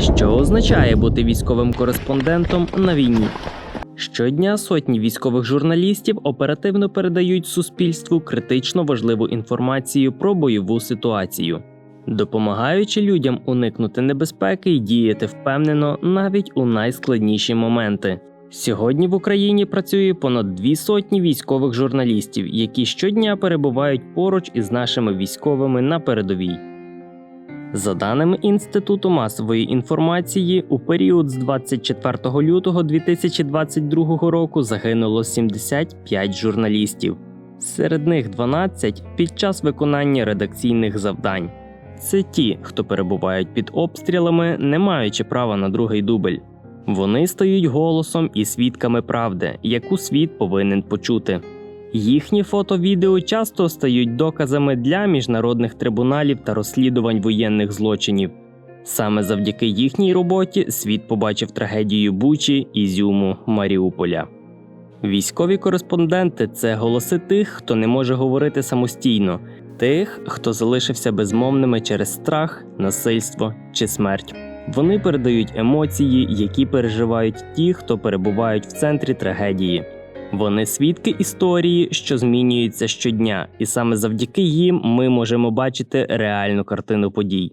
Що означає бути військовим кореспондентом на війні? Щодня сотні військових журналістів оперативно передають суспільству критично важливу інформацію про бойову ситуацію, допомагаючи людям уникнути небезпеки і діяти впевнено навіть у найскладніші моменти. Сьогодні в Україні працює понад дві сотні військових журналістів, які щодня перебувають поруч із нашими військовими на передовій. За даними Інституту масової інформації, у період з 24 лютого 2022 року загинуло 75 журналістів. Серед них 12 під час виконання редакційних завдань. Це ті, хто перебувають під обстрілами, не маючи права на другий дубль. Вони стають голосом і свідками правди, яку світ повинен почути. Їхні фото-відео часто стають доказами для міжнародних трибуналів та розслідувань воєнних злочинів. Саме завдяки їхній роботі світ побачив трагедію Бучі, Ізюму, Маріуполя. Військові кореспонденти це голоси тих, хто не може говорити самостійно, тих, хто залишився безмовними через страх, насильство чи смерть. Вони передають емоції, які переживають ті, хто перебувають в центрі трагедії. Вони свідки історії, що змінюються щодня, і саме завдяки їм ми можемо бачити реальну картину подій.